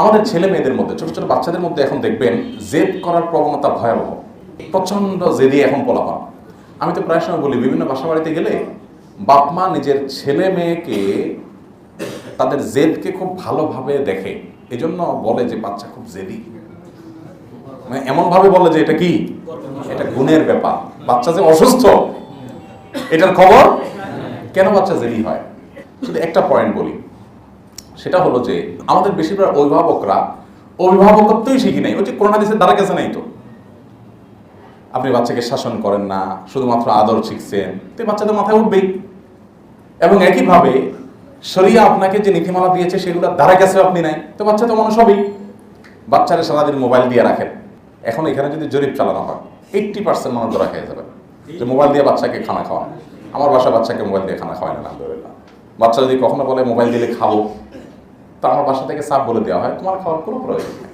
আমাদের ছেলে মেয়েদের মধ্যে, ছোট ছোট বাচ্চাদের মধ্যে এখন দেখবেন জেদ করার প্রবণতা ভয়াবহ। প্রচণ্ড জেদি এখন পোলাপান। আমি তো প্রায় সময় বলি, বিভিন্ন বাসা বাড়িতে গেলে বাপ মা নিজের ছেলে মেয়েকে তাদের জেদকে খুব ভালোভাবে দেখে। এই জন্য বলে যে বাচ্চা খুব জেদি। মানে এমন ভাবে বলে যে এটা কি? এটা গুণের ব্যাপার। বাচ্চা যে অসুস্থ, এটার খবর? কেন বাচ্চা জেদি হয়? শুধু একটা পয়েন্ট বলি। সেটা হলো যে আমাদের বেশিরভাগ অভিভাবকরা অভিভাবকত্বই শিখি নাই, ওই যে করোনা দেশের দ্বারা গেছে নাই তো। আপনি বাচ্চাকে শাসন করেন না, শুধুমাত্র আদর শিখছেন, তো বাচ্চাদের মাথায় উঠবেই। এবং একইভাবে শরিয়া আপনাকে যে নীতিমালা দিয়েছে সেগুলো দ্বারা গেছে আপনি নাই, তো বাচ্চা তো মানুষ হবেই। বাচ্চারা সারাদিন মোবাইল দিয়ে রাখেন। এখন এখানে যদি জরিপ চালানো হয় এইট্টি পার্সেন্ট মানুষ ধরা খেয়ে যাবে যে মোবাইল দিয়ে বাচ্চাকে খানা খাওয়ান। আমার বাসা বাচ্চাকে মোবাইল দিয়ে খানা খাওয়ায় না বাচ্চা যদি কখনো বলে মোবাইল দিলে খাব আমার বাসা থেকে সাপ বলে দেওয়া হয়, তোমার খাওয়ার কোনো প্রয়োজন নেই।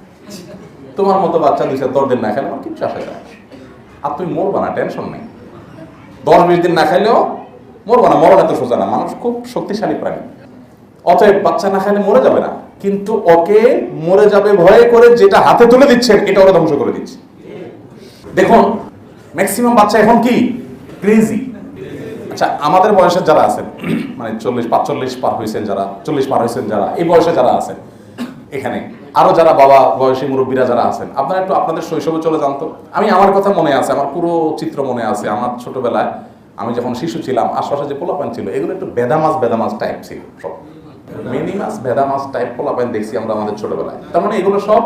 তোমার মতো বাচ্চা দুই চার দশ দিন না খেলে আমার কিচ্ছু আসে যায় আর তুমি মরবা না, টেনশন নেই। দশ বিশ দিন না খাইলেও মরবা না মরণ এত সোজা না, মানুষ খুব শক্তিশালী প্রাণী। অতএব বাচ্চা না খাইলে মরে যাবে না, কিন্তু ওকে মরে যাবে ভয়ে করে যেটা হাতে তুলে দিচ্ছেন, এটা ওরা ধ্বংস করে দিচ্ছে। দেখুন ম্যাক্সিমাম বাচ্চা এখন কি? ক্রেজি আচ্ছা আমাদের বয়সের যারা আছেন মানে চল্লিশ, পাঁচচল্লিশ পার হয়েছেন যারা, চল্লিশ পার হয়েছেন যারা, এই বয়সে যারা আছেন, এখানে, আরও যারা বাবা, বয়সী মুরব্বীরা যারা আছেন, আপনারা একটু আপনাদের শৈশবে চলে যান তো। আমি আমার কথা মনে আছে, আমার পুরো চিত্র মনে আছে, আমার ছোটবেলায় আমি যখন শিশু ছিলাম, আশপাশে যে পোলাপান ছিল, এগুলো একটু বেদামাস বেদামাস টাইপ ছিল সব। মিনিমাস, বেদামাস টাইপ পোলাপান দেখছি আমরা আমাদের ছোটবেলায়। তার মানে এগুলো সব,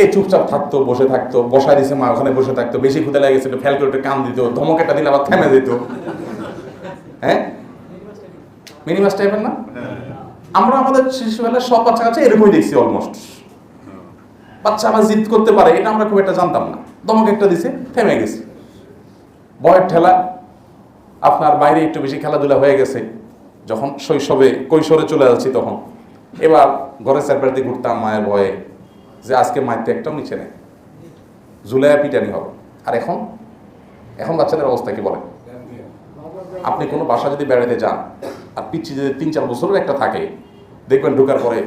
এই চুপচাপ থাকতো, বসে থাকতো, বসায় দিছে মা ওখানে বসে থাকতো, বেশি ক্ষুদে লেগে ফেল করে একটু কান দিত ধমক একটা দিলে আবার থেমে দিত হ্যাঁ? মিনিমাস টাইপের না? আমরা আমাদের শিশুবেলায় সব বাচ্চা কাছে এরকমই দেখছি অলমোস্ট বাচ্চা আবার জিদ করতে পারে, এটা আমরা খুব একটা জানতাম না। ধমক একটা দিছে, থেমে গেছি। বয়ের ঠেলা, আপনার বাইরে একটু বেশি খেলাধুলা হয়ে গেছে। যখন শৈশবে, কৈশোরে চলে যাচ্ছি তখন। এবার ঘরে স্যারবাড়িতে ঘুরতাম মায়ের ভয়ে, যে আজকে মায়ের তো একটাও নিচে নেই। জুলাইয়া পিটানি হবে। আর এখন? এখন বাচ্চাদের অবস্থা কি বলে আপনি কোনো বাসা যদি বেড়াতে যান, আর পিচ্ছি যদি তিন চার বছরের একটা থাকে, দেখবেন ঢোকার পরে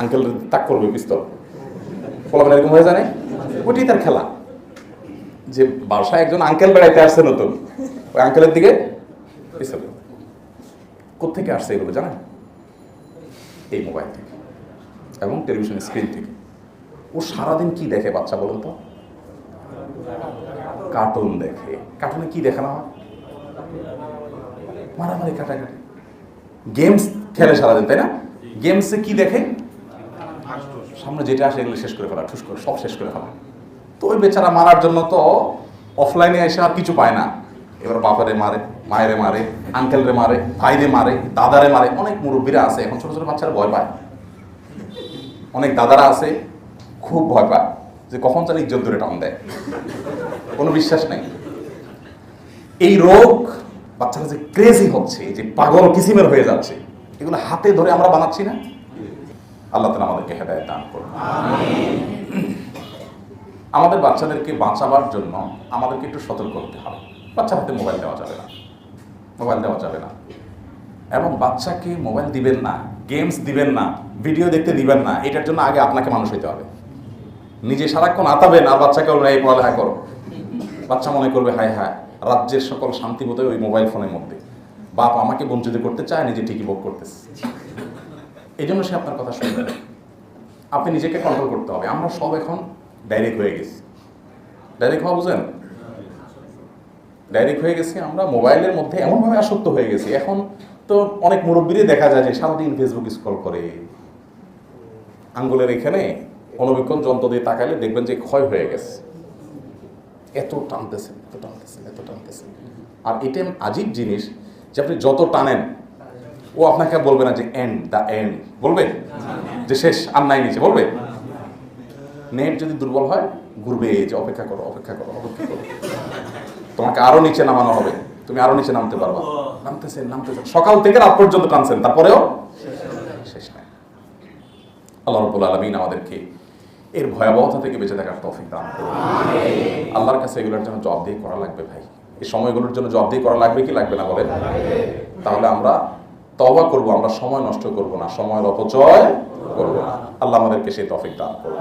আঙ্কেল তাক করবে পিস্তল। ফলাফল এরকম হয়ে জানে ওইটাই তার খেলা। যে বাসায় একজন আঙ্কেল বেড়াইতে আসছে নতুন, ওই আঙ্কেলের দিকে পিস্তল। কোথেকে আসছে এগুলো জানেন? এই মোবাইল থেকে এবং টেলিভিশন স্ক্রিন থেকে। ও সারাদিন কি দেখে বাচ্চা বলুন তো? কার্টুন দেখে। কার্টুনে কি দেখানো হয়? মারামারি কাটাকাটি। গেমস খেলে সারাদিন, তাই না? গেমসে কি দেখে? সামনে যেটা আসে এগুলো শেষ করে ফেলা, ঠুস করে, সব শেষ করে ফেলা। তো ওই বেচারা মারার জন্য তো অফলাইনে এসে আর কিছু পায় না। এবার বাপারে মারে, মায়েরে মারে আঙ্কেলরে মারে, ভাইরে মারে, দাদারে মারে, অনেক মুরব্বীরা আছে, এখন ছোট ছোট বাচ্চারা ভয় পায়। অনেক দাদারা আছে, খুব ভয় পায় যে কখন যেন ইজ্জত ধরে টান দেয়। কোনো বিশ্বাস নেই। এই রোগ বাচ্চারা যে ক্রেজি হচ্ছে যে পাগল কিসিমের হয়ে যাচ্ছে, এগুলো হাতে ধরে আমরা বানাচ্ছি না? আল্লাহ তালা আমাদেরকে হেদায়ত দান করুন। আমাদের বাচ্চাদেরকে বাঁচাবার জন্য আমাদেরকে একটু সতর্ক হতে হবে। বাচ্চার হাতে মোবাইল দেওয়া যাবে না। মোবাইল দেওয়া যাবে না। এবং বাচ্চাকে মোবাইল দিবেন না গেমস দিবেন না ভিডিও দেখতে দিবেন না, এটার জন্য আগে আপনাকে মানুষ হইতে হবে। নিজে সারাক্ষণ আতাবেন, আর বাচ্চাকে বলবেন, এই পড়ালেখা করো। বাচ্চা মনে করবে, হায় হায়। রাজ্যের সকল শান্তি বোধহয় ওই মোবাইল ফোনের মধ্যে। বাপ আমাকে বঞ্চিত করতে চায়, নিজে ঠিকই ভোগ করতেছে। এই জন্য সে আপনার কথা শুনবে। আপনি নিজেকে কন্ট্রোল করতে হবে। আমরা সব এখন ডাইরেক্ট হয়ে গেছি। ডাইরেক্ট হওয়া বুঝেন ডাইরেক্ট হয়ে গেছি আমরা মোবাইলের মধ্যে এমনভাবে আসক্ত হয়ে গেছি। এখন তো অনেক মুরব্বীরই দেখা যায় যে সারাদিন ফেসবুক স্ক্রল করে। আঙ্গুলের এখানে অনবীক্ষণ যন্ত্র দিয়ে তাকালে দেখবেন যে ক্ষয় হয়ে গেছে। এত টানতেছে এত টানতেছে এত টানতেছে আর এটা আজীব জিনিস যে আপনি যত টানেন, ও আপনাকে বলবে না যে এন্ড দ্য এন্ড বলবে? যে শেষ, আর নাই নিচে। বলবে? নেট যদি দুর্বল হয়, ঘুরবে যে, অপেক্ষা করো অপেক্ষা করো অপেক্ষা করো। তোমাকে আরও নিচে নামানো হবে। তুমি আরও নিচে নামতে পারবা। নামতেছেন নামতেছেন। সকাল থেকে রাত পর্যন্ত টানছেন, তারপরেও শেষ নাই। আল্লাহ রব্বুল আলমিন আমাদেরকে এর ভয়াবহতা থেকে বেঁচে থাকার তৌফিক দান করুন। আল্লাহর কাছে এগুলোর জন্য জব দিয়ে করা লাগবে ভাই। এই সময়গুলোর জন্য জব দিয়ে করা লাগবে কি লাগবে না বলেন? তাহলে আমরা তবা করব আমরা সময় নষ্ট করব না সময়ের অপচয় করব না। আল্লাহ আমাদেরকে সেই তফিক দান করুন।